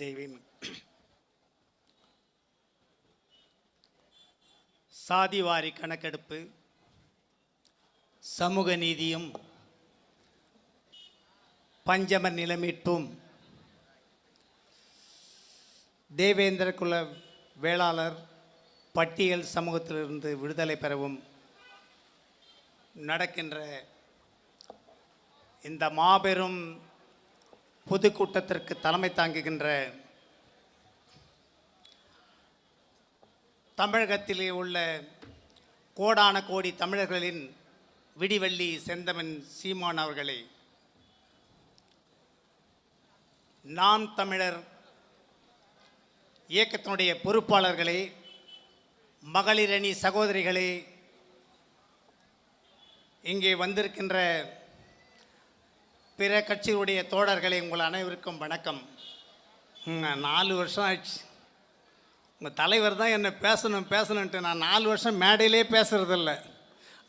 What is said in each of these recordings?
ஜெய்வீம் சாதிவாரி கணக்கெடுப்பு சமூக நீதியும் பஞ்சம நிலமீட்பும் தேவேந்திர குல வேளாளர் பட்டியல் சமூகத்திலிருந்து விடுதலை பெறவும் நடக்கின்ற இந்த மாபெரும் பொதுக்கூட்டத்திற்கு தலைமை தாங்குகின்ற தமிழகத்திலே உள்ள கோடான கோடி தமிழர்களின் விடிவெள்ளி செந்தமன் சீமான் அவர்களே நாம் தமிழர் இயக்கத்தினுடைய பொறுப்பாளர்களே மகளிரணி சகோதரிகளே இங்கே வந்திருக்கின்ற பிற கட்சியுடைய தோழர்களை உங்கள் அனைவருக்கும் வணக்கம். நாலு வருஷம் ஆயிடுச்சு. உங்கள் தலைவர் தான் என்னை பேசணும் பேசணுன்ட்டு நான் நாலு வருஷம் மேடையிலே பேசுகிறதில்ல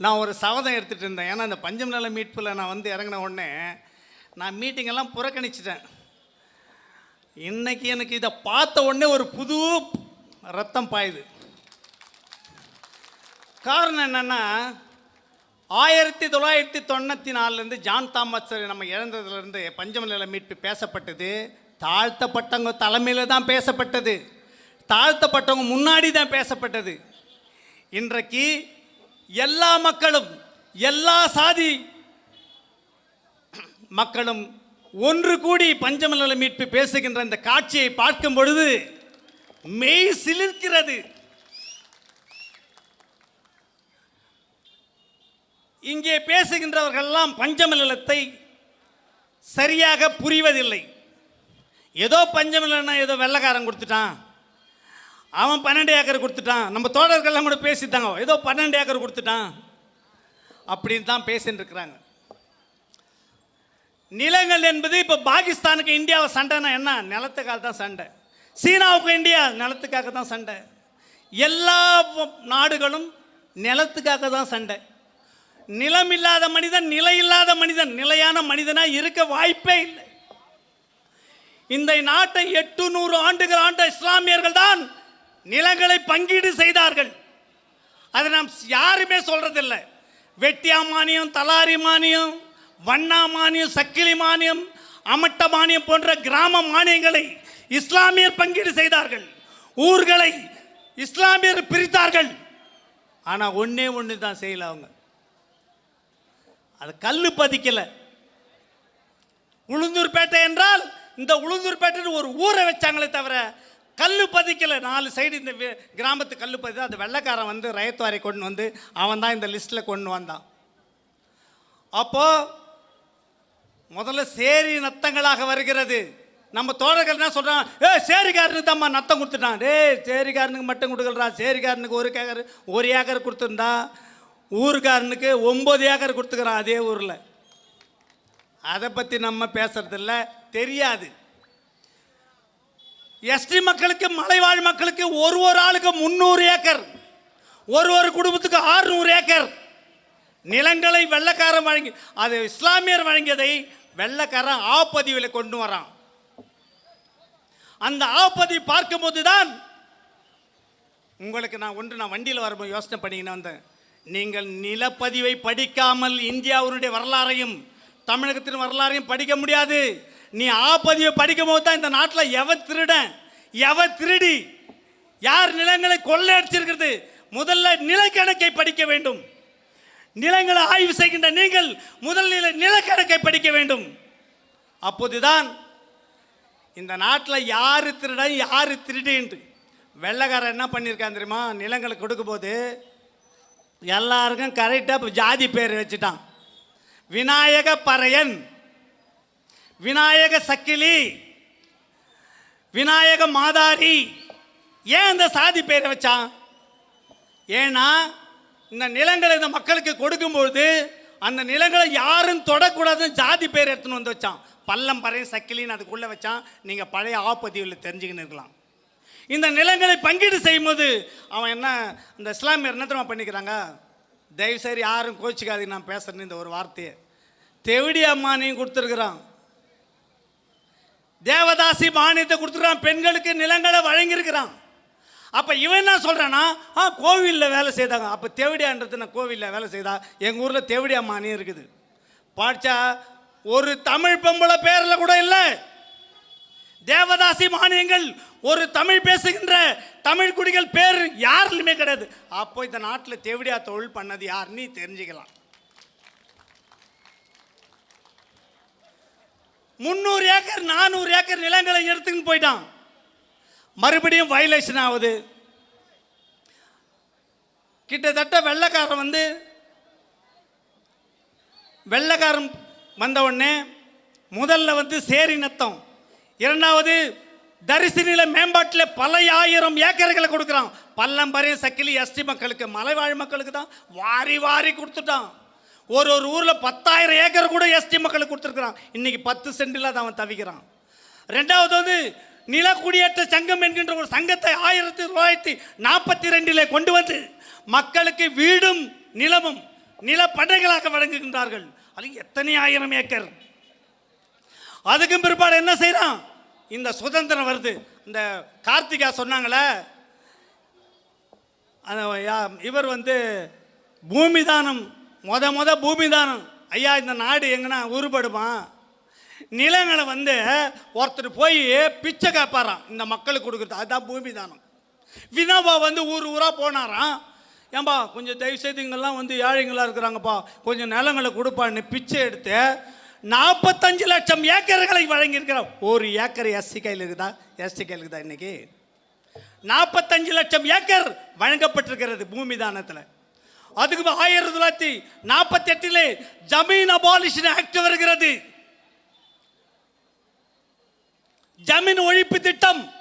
நான் ஒரு சவதம் எடுத்துகிட்டு இருந்தேன். ஏன்னா இந்த பஞ்சம் நல மீட்பில் நான் வந்து இறங்கின உடனே நான் மீட்டிங்கெல்லாம் புறக்கணிச்சிட்டேன். இன்றைக்கி எனக்கு இதை பார்த்த உடனே ஒரு புது ரத்தம் பாயுது. காரணம் என்னென்னா ஆயிரத்தி தொள்ளாயிரத்தி தொண்ணூற்றி நாலுலேருந்து ஜான் தாமஸ் நம்ம இழந்ததுலேருந்து பஞ்சம நில மீட்பு பேசப்பட்டது. தாழ்த்தப்பட்டவங்க தலைமையில் தான் பேசப்பட்டது. தாழ்த்தப்பட்டவங்க முன்னாடி தான் பேசப்பட்டது. இன்றைக்கு எல்லா மக்களும் எல்லா சாதி மக்களும் ஒன்று கூடி பஞ்சமநல மீட்பு பேசுகின்ற இந்த காட்சியை பார்க்கும் பொழுது மெய் சிலிர்க்கிறது. இங்கே பேசுகின்றவர்கள்லாம் பஞ்சம நிலத்தை சரியாக புரிவதில்லை. ஏதோ பஞ்சம ஏதோ வெள்ளைக்காரன் கொடுத்துட்டான். அவன் பன்னெண்டு ஏக்கர் கொடுத்துட்டான். நம்ம தோழர்கள்லாம் கூட பேசிட்டாங்க. ஏதோ பன்னெண்டு ஏக்கர் கொடுத்துட்டான். அப்படின்னு தான் பேசின்னு இருக்கிறாங்க நிலங்கள் என்பது இப்போ பாகிஸ்தானுக்கு இந்தியாவை சண்டைனா என்ன? நிலத்துக்காக தான் சண்டை. சீனாவுக்கு இந்தியா நிலத்துக்காக தான் சண்டை. எல்லா நாடுகளும் நிலத்துக்காக தான் சண்டை. நிலம் இல்லாத மனிதன் நிலை இல்லாத மனிதன் நிலையான மனிதனாக இருக்க வாய்ப்பே இல்லை. இந்த நாட்டை எட்டு நூறு ஆண்டுகள் ஆண்ட இஸ்லாமியர்கள் தான் நிலங்களை பங்கீடு செய்தார்கள். அதை நாம் யாருமே சொல்றதில்லை. வெட்டியா மானியம் தலாரி மானியம் வண்ணா மானியம் சக்கிலி மானியம் அமட்ட மானியம் போன்ற கிராம மானியங்களை இஸ்லாமியர் பங்கீடு செய்தார்கள். ஊர்களை இஸ்லாமியர் பிரித்தார்கள். ஆனால் ஒன்றே ஒன்று தான் செய்யல அவங்க. அது கல் பதிக்கலை. உளுந்தூர்பேட்டை என்றால் இந்த உளுந்தூர்பேட்டைன்னு ஒரு ஊரை வச்சாங்களே தவிர கல் பதிக்கலை. நாலு சைடு இந்த கிராமத்து கல் பதித்து அந்த வெள்ளைக்காரன் வந்து ரயத்துவாரை கொண்டு வந்து அவன் தான் இந்த லிஸ்ட்டில் கொண்டு வந்தான். அப்போது முதல்ல சேரி நத்தங்களாக வருகிறது. நம்ம தோழர்கள் என்ன சொல்கிறான் ஏ சேரிக்காரனுக்கு தான்மா நத்தம் கொடுத்துட்டான். டே சேரிக்காரனுக்கு மட்டும் கொடுக்கலடா. சேரிக்காரனுக்கு ஒரு ஏக்கர் ஒரு ஏக்கர் கொடுத்துருந்தா ஊருக்காரனுக்கு ஒம்பது ஏக்கர் கொடுத்துக்கிறான் அதே ஊரில். அதை பற்றி நம்ம பேசுறதில்ல தெரியாது. எஸ்டி மக்களுக்கு மலைவாழ் மக்களுக்கு ஒரு ஒரு ஆளுக்கு முந்நூறு ஏக்கர். ஒரு ஒரு குடும்பத்துக்கு ஆறுநூறு ஏக்கர். நிலங்களை வெள்ளக்காரன் வழங்கி அது இஸ்லாமியர் வழங்கியதை வெள்ளக்காரன் ஆப்பதிவில் கொண்டு வரான். அந்த ஆப்பதி பார்க்கும்போது தான் உங்களுக்கு நான் ஒன்று நான் வண்டியில் வரும்போது யோசனை பண்ணிக்கின்னு வந்தேன். நீங்கள் நிலப்பதிவை படிக்காமல் இந்தியாவுடைய வரலாறையும் தமிழகத்தின் வரலாறையும் படிக்க முடியாது. நீ ஆப்பதிவை படிக்கும் போது தான் இந்த நாட்டில் எவ திருடன் எவ திருடி யார் நிலங்களை கொள்ளையடிச்சிருக்கிறது? முதல்ல நிலக்கணக்கை படிக்க வேண்டும். நிலங்களை ஆய்வு செய்கின்ற நீங்கள் முதல் நில நிலக்கணக்கை படிக்க வேண்டும். அப்போதுதான் இந்த நாட்டில் யார் திருடன் யார் திருடின்ட்டு. வெள்ளக்காரன் என்ன பண்ணியிருக்கான் தெரியுமா? நிலங்களை கொடுக்கும்போது எல்லாருக்கும் கரெக்டாக ஜாதி பேர் வச்சுட்டான். விநாயக பறையன் விநாயக சக்கிலி விநாயக மாதாரி. ஏன் இந்த சாதி பேரை வச்சான்? ஏன்னா இந்த நிலங்களை இந்த மக்களுக்கு கொடுக்கும்பொழுது அந்த நிலங்களை யாரும் தொடக்கூடாதுன்னு ஜாதி பேர் எடுத்துன்னு வந்து வச்சான். பள்ளம் பறையன் சக்கிலின்னு அதுக்குள்ளே வச்சான். நீங்கள் பழைய ஆப்பதிவில் தெரிஞ்சுக்கின்னு இருக்கலாம். இந்த நிலங்களை பங்கீடு செய்யும்போது அவன் என்ன இந்த இஸ்லாமியர் என்ன தெரியுமா பண்ணிக்கிறாங்க? தயவுசெய்து யாரும் கோச்சிக்காதீங்க நான் பேசுகிறேன்னு இந்த ஒரு வார்த்தையை. தெவிடி அம்மானையும் கொடுத்துருக்குறான். தேவதாசி மானியத்தை கொடுத்துருக்கான் பெண்களுக்கு நிலங்களை வழங்கியிருக்கிறான். அப்போ இவன் என்ன சொல்கிறான்னா ஆ கோவிலில் வேலை செய்தாங்க. அப்போ தேவடியான்றது நான் கோவிலில் வேலை செய்தா? எங்கள் ஊரில் தேவடியா மானியம் இருக்குது. பாடிச்சா ஒரு தமிழ் பொம்பளை பேரில் கூட இல்லை. தேவதாசி மானியங்கள் ஒரு தமிழ் பேசுகின்ற தமிழ் குடிகள் பேர் யாருலையுமே கிடையாது. அப்போ இந்த நாட்டில் தேவடியா தொழில் பண்ணது யாருன்னு தெரிஞ்சுக்கலாம். முந்நூறு ஏக்கர் நானூறு ஏக்கர் நிலங்களை எடுத்துக்கின்னு போயிட்டான். மறுபடியும் வயலேஷன் ஆகுது. கிட்டத்தட்ட வெள்ளைக்காரன் வந்து வெள்ளைக்காரன் வந்த உடனே முதல்ல வந்து சேரி நத்தம். இரண்டாவது தரிசு நில மேம்பாட்டில் பல ஆயிரம் ஏக்கர்களை கொடுக்குறான். பல்லம்பரையும் சக்கிலி எஸ்டி மக்களுக்கு மலைவாழ் மக்களுக்கு தான் வாரி வாரி கொடுத்துட்டான். ஒரு ஒரு ஊரில் பத்தாயிரம் ஏக்கர் கூட எஸ்டி மக்களுக்கு கொடுத்துருக்குறான். இன்னைக்கு பத்து சென்டில் தான் அவன் தவிக்கிறான். ரெண்டாவது வந்து நிலக்குடியேற்ற சங்கம் என்கின்ற ஒரு சங்கத்தை ஆயிரத்தி தொள்ளாயிரத்தி நாற்பத்தி ரெண்டில் கொண்டு வந்து மக்களுக்கு வீடும் நிலமும் நிலப்படைகளாக வழங்குகின்றார்கள். அது எத்தனை ஆயிரம் ஏக்கர்? அதுக்கும் பிற்பாடு என்ன செய்கிறான் இந்த சுதந்திரம் வருது. இந்த கார்த்திகா சொன்னாங்களே இவர் வந்து பூமிதானம் மொத மொத பூமிதானம். ஐயா இந்த நாடு எங்கன்னா உருப்படுமா நிலங்களை வந்து ஒருத்தர் போய் பிச்சை கேட்பாராம் இந்த மக்களுக்கு கொடுக்குறது அதுதான் பூமிதானம். வினோபா வந்து ஊர் ஊராக போனாராம். ஏன்பா கொஞ்சம் தயவு செய்து இங்கெல்லாம் வந்து ஏழைங்களா இருக்கிறாங்கப்பா. கொஞ்சம் நிலங்களை கொடுப்பான்னு பிச்சை எடுத்து நாற்பத்தஞ்சு லட்சம் ஏக்கர்களை வழங்கியிருக்கிறோம். ஒரு ஏக்கர் எஸ்சி கையில் இருக்குதா? எஸ்டி கையில் இருக்குதா இன்னைக்கு? நாற்பத்தஞ்சு லட்சம் ஏக்கர் வழங்கப்பட்டிருக்கிறது பூமி தானத்தில் அதுக்கு ஆயிரத்தி தொள்ளாயிரத்தி நாற்பத்தி எட்டிலே ஜமீன் அபாலிஷன் ஆக்ட் வருகிறது. ஜமீன் ஒழிப்பு திட்டம்.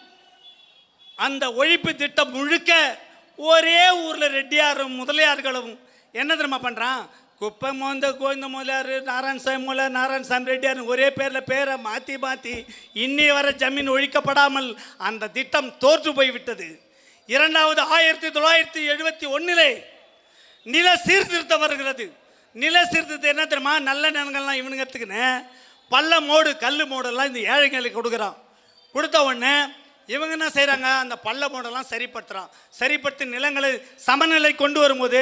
அந்த ஒழிப்பு திட்டம் முழுக்க ஒரே ஊரில் ரெட்டியாரும் முதலியார்களும் என்ன தெரியுமா பண்ணுறான் குப்பை மோந்த கோவிந்த முதலியார் நாராயணசாமி நாராயண் நாராயணசாமி ரெட்டியார் ஒரே பேரில் பேரை மாற்றி மாற்றி இன்னி வர ஜமீன் ஒழிக்கப்படாமல் அந்த திட்டம் தோற்று போய்விட்டது. இரண்டாவது ஆயிரத்தி தொள்ளாயிரத்தி எழுபத்தி ஒன்றிலே நில சீர்திருத்தம் வருகிறது. நில சீர்திருத்தம் என்ன தெரியுமா? நல்ல நிலங்கள்லாம் இவனுங்கிறதுக்குன்னு பள்ள மோடு கல் மோடெல்லாம் இந்த ஏழைங்களுக்கு கொடுக்குறான். கொடுத்த உடனே இவங்க என்ன செய்கிறாங்க அந்த பள்ள மோடெல்லாம் சரிப்படுத்துகிறான் சரிப்படுத்தி நிலங்களை சமநிலை கொண்டு வரும்போது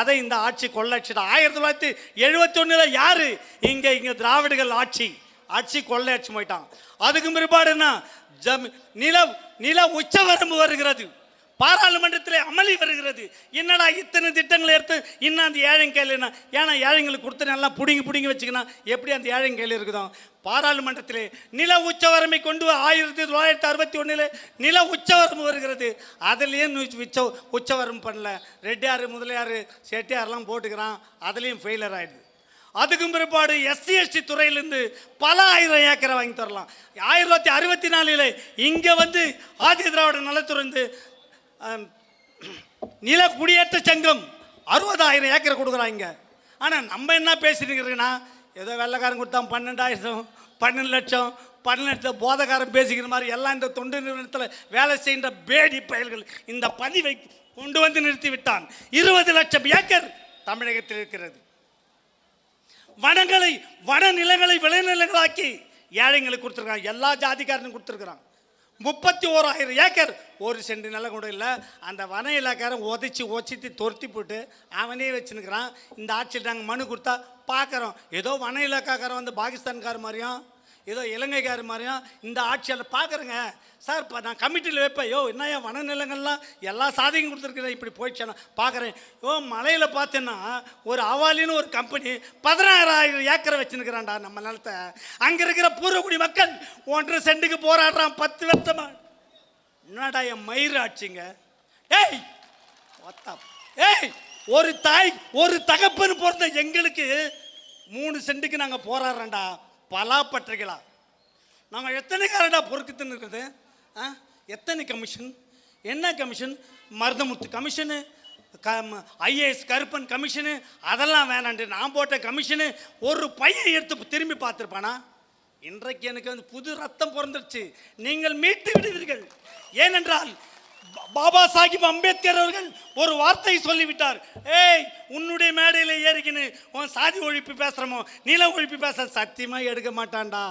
அதை இந்த ஆட்சி கொள்ளையடிச்சிட்டா ஆயிரத்தி தொள்ளாயிரத்தி எழுபத்தி ஒன்றில் யார்? இங்கே இங்கே திராவிடர்கள் ஆட்சி. ஆட்சி கொள்ளையடிச்சு போயிட்டான். அதுக்கு பிற்பாடு என்ன? ஜமி நில நில உச்சவரம்பு வருகிறது. பாராளுமன்றத்தில் அமளி வருகிறது. என்னடா இத்தனை திட்டங்களை எடுத்து இன்னும் அந்த ஏழைங்க கையில் என்ன ஏன்னா ஏழைங்களுக்கு கொடுத்து நல்லா பிடுங்கி பிடுங்கி வச்சுக்கணும் எப்படி அந்த ஏழைங்க கையில் இருக்குதோ? பாராளுமன்றத்தில் நில உச்சவரமை கொண்டு ஆயிரத்தி தொள்ளாயிரத்தி அறுபத்தி ஒன்றில் நில உச்சவரம்பு வருகிறது. அதுலேயும் உச்ச உச்சவரம்பு பண்ணல. ரெட்டியார் முதலியார் செட்டியார்லாம் போட்டுக்கிறான். அதுலேயும் ஃபெயிலர் ஆயிடுது. அதுக்கும் பிற்பாடு எஸ்சி எஸ்டி துறையிலேருந்து பல ஆயிரம் ஏக்கரை வாங்கி தரலாம். ஆயிரத்தி தொள்ளாயிரத்தி அறுபத்தி நாலில் இங்கே வந்து ஆதி திராவிட நலத்துறை வந்து நில குடியேற்ற சங்கம். அறுபதாயிரம் ஏக்கர் கொடுக்குறாங்க ஆனால் நம்ம என்ன பேசிட்டு ஏதோ வெள்ளைக்காரன் கொடுத்தான் பன்னெண்டாயிரம் பன்னெண்டு லட்சம் பன்னெண்டு லட்சம் போதகாரம் பேசிக்கிற மாதிரி எல்லாம் இந்த தொண்டு நிறுவனத்தில் வேலை செய்கின்ற பேடி பயல்கள் இந்த பதிவை கொண்டு வந்து நிறுத்தி விட்டான் இருபது லட்சம் ஏக்கர் தமிழகத்தில் இருக்கிறது. வனங்களை வன நிலங்களை விளைநிலங்களாக்கி ஏழைங்களுக்கு கொடுத்துருக்கான். எல்லா ஜாதிக்காரனும் கொடுத்துருக்குறான். முப்பத்தி ஓராயிரம் ஏக்கர். ஒரு சென்ட் நிலம் கூட இல்லை. அந்த வன இலாக்காரன் உதச்சி ஒச்சித்து துரத்தி போட்டு அவனே வச்சுன்னுக்கிறான் இந்த ஆட்சியில் நாங்கள் மனு கொடுத்தா பார்க்குறோம் ஏதோ வன இலாக்காக்காரன் வந்து பாகிஸ்தான்கார மாதிரியும் ஏதோ இலங்கைக்கார மாதிரியும் இந்த ஆட்சியால் பார்க்குறேங்க சார் இப்போ நான் கமிட்டியில் வைப்பேன். யோ என்ன வன வனநிலங்கள்லாம் எல்லா சாதியும் கொடுத்துருக்குறேன் இப்படி போயிடுச்சேன்னா பார்க்குறேன் யோ மலையில் பார்த்தேன்னா ஒரு அவாலின்னு ஒரு கம்பெனி பதினாறாயிரம் ஏக்கரை வச்சுருக்கிறான்டா நம்ம நிலத்தை. அங்கே இருக்கிற பூர்வக்குடி மக்கள் ஒன்றரை சென்ட்டுக்கு போராடுறான் பத்து வருஷமா. என்னடா என் மயிர் ஆட்சிங்க? ஏய் ஏய் ஒரு தாய் ஒரு தகப்பன் பிறந்த எங்களுக்கு மூணு சென்ட்டுக்கு நாங்கள் போராடுறோம்டா. பலாப்பற்றைகளா நாங்கள் எத்தனை காரடா பொறுக்குத்துன்னு இருக்குது? ஆ? எத்தனை கமிஷன்? என்ன கமிஷன்? மருதமுத்து கமிஷனு க ஐஏஎஸ் கருப்பன் கமிஷனு அதெல்லாம் வேணாண்டு. நான் போட்ட கமிஷனு ஒரு பையன் எடுத்து திரும்பி பார்த்துருப்பானா? இன்றைக்கு எனக்கு வந்து புது ரத்தம் பிறந்துருச்சு. நீங்கள் மீட்டு விடுவீர்கள். ஏனென்றால் பாபா சாஹிப் அம்பேத்கர் அவர்கள் ஒரு வார்த்தை சொல்லிவிட்டார். ஏய் உன்னுடைய மேடையில் ஏறிக்கின்னு உன் சாதி ஒழிப்பு பேசுகிறமோ நில ஒழிப்பு பேச சத்தியமாக எடுக்க மாட்டான்டா.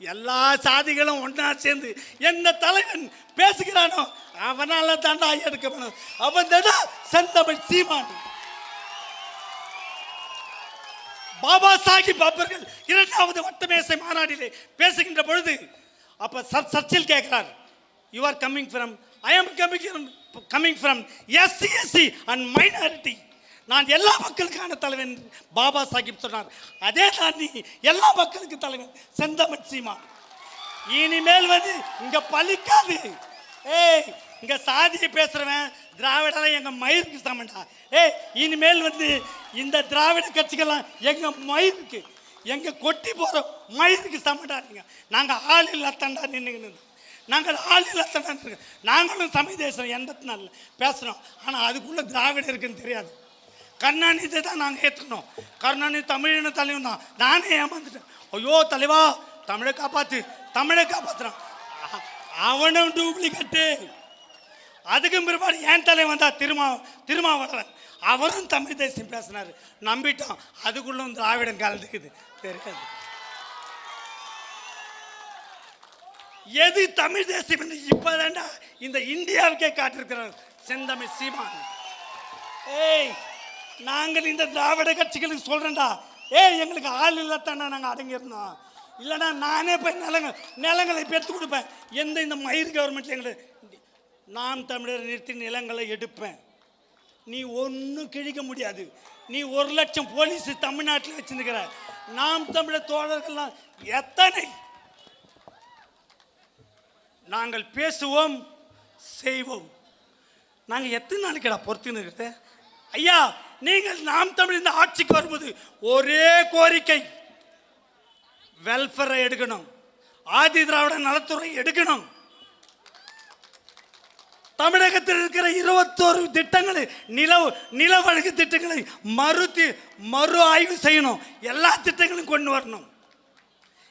எல்லா சாதிகளும் ஒன்றா சேர்ந்து எந்த தலைவன் பேசுகிறானோ அவனால தாண்டா எடுக்கணும் அவன் தான் செந்தமிழ் சீமான். பாபா சாஹிப் அவர்கள் இரண்டாவது வட்டமேசை மாநாட்டிலே பேசுகின்ற பொழுது அப்போ சர் சர்ச்சில் கேட்கிறார் you are coming from I am coming coming from SC SC and minority நான் எல்லா மக்களுக்கான தலைவன் பாபா சாஹிப் சொன்னார். அதே தான் நீ எல்லா மக்களுக்கு தலைவன் செந்தமன் சீமா. இனிமேல் வந்து இங்கே பழிக்காது. ஏய் இங்கே சாதியை பேசுகிறவன் திராவிடெல்லாம் எங்கள் மயிருக்கு சமண்டா. ஏய் இனிமேல் வந்து இந்த திராவிட கட்சிகள்லாம் எங்கள் மயிருக்கு எங்கள் கொட்டி போகிற மயிருக்கு சமண்டா நீங்கள் நாங்கள் ஆள் இல்லாத்தண்டா நின்றுங்க நாங்கள் ஆள் இல்லாத்தண்டா நாங்களும் தமிழ் தேசம் எண்பத்தி நாலில் பேசுகிறோம் ஆனால் அதுக்குள்ளே திராவிடம் இருக்குன்னு தெரியாது. கருணாநிதி தான் நாங்கள் ஏற்றுக்கணும் கருணாநிதி தமிழின தலைவன் தான் நானே ஏமாந்துட்டேன். ஐயோ தலைவா தமிழை காப்பாற்று தமிழை காப்பாற்றுறான் அவனும் டூப்ளிகேட்டு அதுக்கும் பிற்பாடு ஏன் தலைவன் தான் திருமா திருமாவளவன். அவரும் தமிழ் தேசியம் பேசினார். நம்பிட்டோம். அதுக்குள்ளும் திராவிடம் கலந்துக்குது. தெரியாது. எது தமிழ் தேசியம் என்று இப்பதான்டா இந்த இந்தியாவுக்கே காட்டிருக்கிறார் செந்தமிழ் சீமான். ஏய் நாங்கள் இந்த திராவிட கட்சிகளுக்கு சொல்றேன்டா. ஏய் எங்களுக்கு ஆள் இல்லாதானே நாங்கள் அடங்கியிருந்தோம். இல்லைனா நானே போய் நிலங்கள் நிலங்களை பெற்று கொடுப்பேன். எந்த இந்த மயிர் கவர்மெண்ட்ல எங்களுக்கு நாம் தமிழர் நிறுத்தி நிலங்களை எடுப்பேன். நீ ஒன்றும் கிழிக்க முடியாது. நீ ஒரு லட்சம் போலீஸ் தமிழ்நாட்டில் வச்சுருக்கிற. நாம் தமிழர் தோழர்கள்லாம் எத்தனை நாங்கள் பேசுவோம் செய்வோம். நாங்கள் எத்தனை நாளைக்குடா பொறுத்துன்னு இருக்கிறது ஐயா நீங்கள் நாம் தமிழ் இந்த ஆட்சிக்கு வரும்போது ஒரே கோரிக்கை. வெல்ஃபேரை எடுக்கணும். ஆதி திராவிட நலத்துறை எடுக்கணும். தமிழகத்தில் இருக்கிற இருபத்தோரு திட்டங்களை நில நில வழக்கு திட்டங்களை மறுத்து மறு ஆய்வு செய்யணும். எல்லா திட்டங்களும் கொண்டு வரணும்.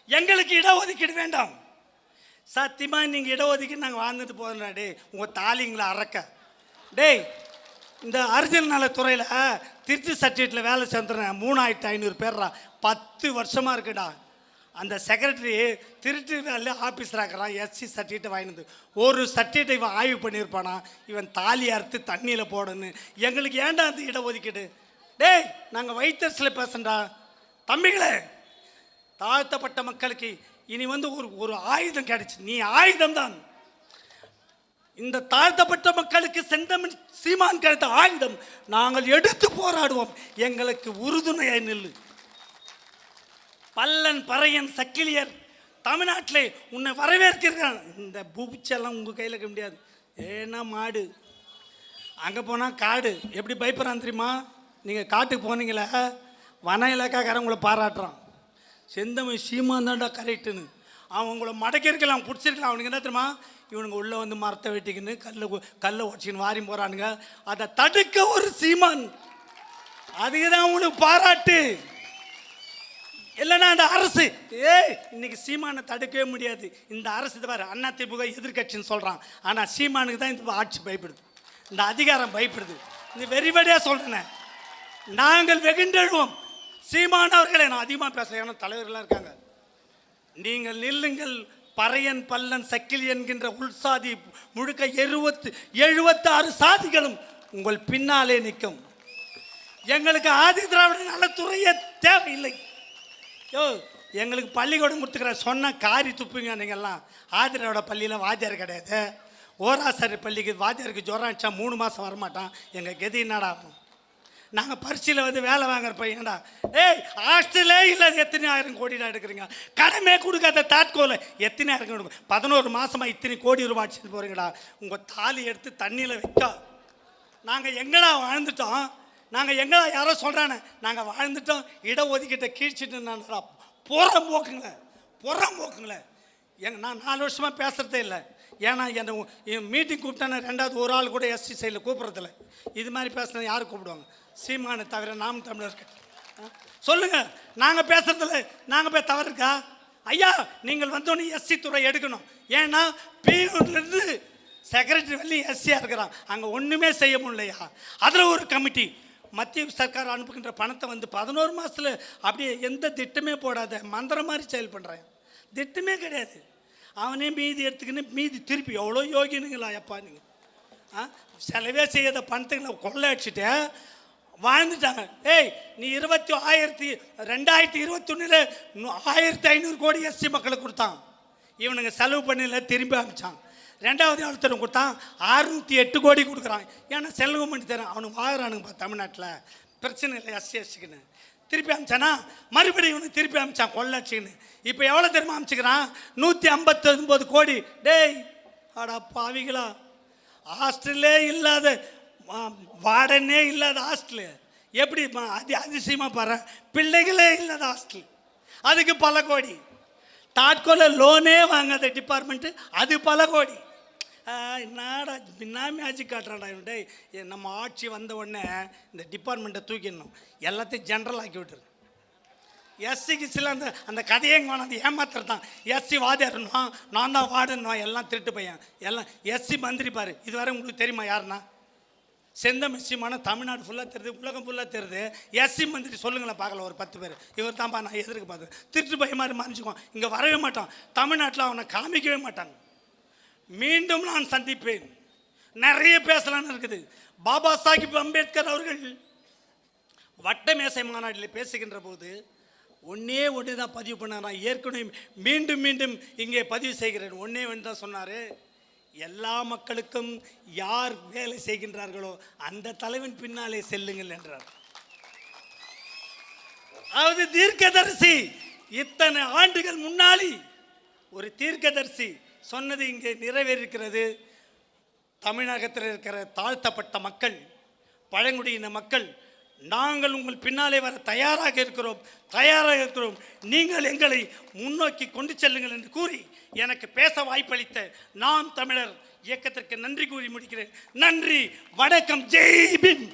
எங்களுக்கு இடஒதுக்கீடு வேண்டாம். சத்தியமாக நீங்கள் இடஒதுக்கீடு நாங்கள் வாழ்ந்துட்டு போகிறோம் டே உங்கள் தாலிங்களை அறக்க. டேய் இந்த அரசியல் நலத்துறையில் திருச்சி சர்டிஃபிகேட்டில் வேலை சேர்ந்துறேன் மூணாயிரத்து ஐநூறு பேர்ரா. பத்து வருஷமாக இருக்குடா. அந்த செக்ரட்டரி திருச்சி வேலை ஆஃபீஸராக இருக்கிறான் எஸ்சி சர்டிஃபிகேட் வாங்கினது ஒரு சர்டிஃபிகேட்டை இவன் ஆய்வு பண்ணியிருப்பானா? இவன் தாலி அறுத்து தண்ணியில் போடணும் எங்களுக்கு ஏன்டா அந்த இடஒதுக்கீடு? டேய் நாங்கள் வைத்தரசில் பேசுகிறா தம்பிகளே தாழ்த்தப்பட்ட மக்களுக்கு இனி வந்து ஒரு ஒரு ஆயுதம் கிடைச்சு. நீ ஆயுதம் தான் இந்த தாழ்த்தப்பட்ட மக்களுக்கு செந்தமிழ் சீமான் கிடைத்த ஆயுதம் நாங்கள் எடுத்து போராடுவோம். எங்களுக்கு உறுதுணையாய் நில்லு. பல்லன் பறையன் சக்கிலியர் தமிழ்நாட்டிலே உன்னை வரவேற்கிறான். இந்த பூபிச்செல்லாம் உங்கள் கையில் இருக்க முடியாது. ஏன்னா மாடு. அங்கே போனால் காடு. எப்படி பயப்படுறான் தெரியுமா? நீங்கள் காட்டுக்கு போனீங்களா வன இலக்காக்காரன் உங்களை பாராட்டுறான். செந்தமிழ் சீமான் தான்டா கரெக்டுன்னு அவன் உங்களை மடக்கிருக்கலாம் பிடிச்சிருக்கலாம். அவனுக்கு என்ன தெரியுமா? இவனுங்க உள்ளே வந்து மரத்தை வெட்டிக்கின்னு கல்லை கல்லை உடச்சிக்கின்னு வாரி போகிறானுங்க அதை தடுக்க ஒரு சீமான். அதுக்கு தான் உனக்கு பாராட்டு. இல்லைன்னா அந்த அரசு ஏய் இன்னைக்கு சீமானை தடுக்கவே முடியாது. இந்த அரசு பாரு அண்ணா திமுக எதிர்க்கட்சின்னு சொல்கிறான் ஆனால் சீமானுக்கு தான் இந்த ஆட்சி பயப்படுது. இந்த அதிகாரம் பயப்படுது. இந்த வெறிவடியாக சொல்கிறேனே நாங்கள் வெகுண்டெழுவோம். சீமானவர்களை நான் அதிகமாக பேசுகிறேன் ஏன்னா தலைவர்களாக இருக்காங்க. நீங்கள் நில்லுங்கள். பறையன் பல்லன் சக்கிலி என்கின்ற உள்சாதி முழுக்க எழுபத்து எழுபத்தாறு சாதிகளும் உங்கள் பின்னாலே நிற்கும். எங்களுக்கு ஆதி திராவிட நலத்துறையே தேவையில்லை. யோ எங்களுக்கு பள்ளிக்கூடம் கொடுத்துக்கிற சொன்ன காரி துப்புங்க நீங்கள்லாம். ஆதிராவோட பள்ளியில் வாத்தியார் கிடையாது. ஓராசாரி பள்ளிக்கு வாத்தியாருக்கு ஜுரம் அடிச்சா மூணு மாதம் வரமாட்டான். எங்கள் கதி என்னடா ஆகும்? நாங்கள் பரிசையில் வந்து வேலை வாங்குற பையன்டா ஏய் ஹாஸ்டலே இல்லாத எத்தனை ஆயிரம் கோடிடா எடுக்கிறீங்க? கடமே கொடுக்காத தாட்கோல எத்தனை ஆயிரம் கொடுக்கும் பதினோரு மாதமாக இத்தனை கோடி ரூபாய் அடிச்சுட்டு போகிறீங்கடா உங்கள் தாலி எடுத்து தண்ணியில் வைக்க. நாங்கள் எங்கடா வாழ்ந்துட்டோம்? நாங்கள் எங்கடா யாரோ சொல்கிறானே நாங்கள் வாழ்ந்துட்டோம். இட ஒதுக்கிட்ட கீழ்ச்சிட்டு நான் புறம் போக்குங்களேன் புறம் போக்குங்களேன் எங்க நான் நாலு வருஷமாக பேசுகிறதே இல்லை. ஏன்னா என்னை மீட்டிங் கூப்பிட்டானே ரெண்டாவது ஒரு ஆள் கூட எஸ்டி சைடில் கூப்பிட்றதில்ல. இது மாதிரி பேசுனா யார் கூப்பிடுவாங்க? சீமானை தவிர நாம் தமிழருக்கு சொல்லுங்கள் நாங்கள் பேசுகிறதில்ல நாங்கள் போய் தவறு இருக்கா ஐயா நீங்கள் வந்தோடனே எஸ்சி துறை எடுக்கணும். ஏன்னா பியூர்லேருந்து செக்ரட்டரி வரலையும் எஸ்சியாக இருக்கிறான். அங்கே ஒன்றுமே செய்ய முடியலையா? அதில் ஒரு கமிட்டி. மத்திய சர்க்கார் அனுப்புகின்ற பணத்தை வந்து பதினோரு மாதத்தில் அப்படியே எந்த திட்டமே போடாத மந்திரம் மாதிரி செயல் பண்ணுறேன் திட்டமே கிடையாது. அவனே மீதி எடுத்துக்கின்னு மீதி திருப்பி எவ்வளோ யோகினுங்களா எப்பா நீங்கள் ஆ? செலவே செய்யாத நான் கொள்ளை அடிச்சுட்டு வாழ்ந்துட்டாங்க. ஏய் நீ இருபத்தி ஆயிரத்தி ரெண்டாயிரத்தி இருபத்தொன்னில் ஆயிரத்தி ஐநூறு கோடி எஸ்சி மக்களுக்கு கொடுத்தான். இவனுங்க செலவு பண்ணல திரும்பி அனுப்பிச்சான் ரெண்டாவது ஒருத்தர் கொடுத்தான் அறுநூற்றி எட்டு கோடி கொடுக்குறான். ஏன்னா செலவு பண்ணி தரேன். அவனுக்கு வாங்குறானுங்கப்பா தமிழ்நாட்டில். பிரச்சனை இல்லை எஸ்சி எஸ்சிக்குன்னு. திருப்பி அமிச்சானா? மறுபடியும் இவனுக்கு திருப்பி அமிச்சான் கொள்ளாச்சின்னு. இப்போ எவ்வளோ தெரியுமா அமிச்சுக்கிறான்? நூற்றி ஐம்பத்தொன்பது கோடி. டேய் அடா பாவிகளா. ஹாஸ்டல்லே இல்லாத வா- வார்டனே இல்லாத ஹாஸ்டலு. எப்படி அதி அதிசயமாக பாரு. பிள்ளைகளே இல்லாத ஹாஸ்டல். அதுக்கு பல கோடி. தாட்கோல லோனே வாங்காத டிபார்ட்மெண்ட்டு அது பல கோடி. என்னடா பின்னா மேஜிக் காட்டுறாடா இவன். நம்ம ஆட்சி வந்த உடனே இந்த டிபார்ட்மெண்ட்டை தூக்கிடணும். எல்லாத்தையும் ஜென்ரல் ஆக்கி விட்டுரு. எஸ்சி சில அந்த அந்த கதையே கொண்டாந்து ஏமாத்துறதான் எஸ்சி வாதிடணும் நான் தான் வாடணும் எல்லாம் திருட்டு பையன். எல்லாம் எஸ்சி மந்திரி பாரு. இதுவரை உங்களுக்கு தெரியுமா யாருன்னா? செந்தமிழ்ச்சியமான தமிழ்நாடு ஃபுல்லாக தெரியுது உலகம் ஃபுல்லாக தெரியுது. எஸ்சி மந்திரி சொல்லுங்களேன் பார்க்கல ஒரு பத்து பேர். இவர் தான்ப்பா நான் எதிர்க்க பார்த்தேன் திருட்டு பையன் மாதிரி மறைஞ்சிக்குவோம் இங்கே வரவே மாட்டான். தமிழ்நாட்டில் அவனை காமிக்கவே மாட்டாங்க மீண்டும் நான் சந்திப்பேன். நிறைய பேசலாம்னு இருக்குது. பாபா சாஹிப் அம்பேத்கர் அவர்கள் வட்ட மேசை மாநாட்டில் பேசுகின்ற போது ஒன்றே ஒன்று தான் பதிவு பண்ணார். நான் ஏற்கனவே மீண்டும் மீண்டும் இங்கே பதிவு செய்கிறேன். ஒன்றே ஒன்று தான் சொன்னார். எல்லா மக்களுக்கும் யார் வேலை செய்கின்றார்களோ அந்த தலைவன் பின்னாலே செல்லுங்கள் என்றார். அதாவது தீர்க்கதரிசி இத்தனை ஆண்டுகள் முன்னாடி ஒரு தீர்க்கதரிசி சொன்னது இங்கே நிறைவேறியிருக்கிறது தமிழகத்தில் இருக்கிற தாழ்த்தப்பட்ட மக்கள் பழங்குடியின மக்கள் நாங்கள் உங்கள் பின்னாலே வர தயாராக இருக்கிறோம் தயாராக இருக்கிறோம். நீங்கள் எங்களை முன்னோக்கி கொண்டு செல்லுங்கள் என்று கூறி எனக்கு பேச வாய்ப்பளித்த நாம் தமிழர் இயக்கத்திற்கு நன்றி கூறி முடிக்கிறேன். நன்றி வணக்கம். ஜெய்பின்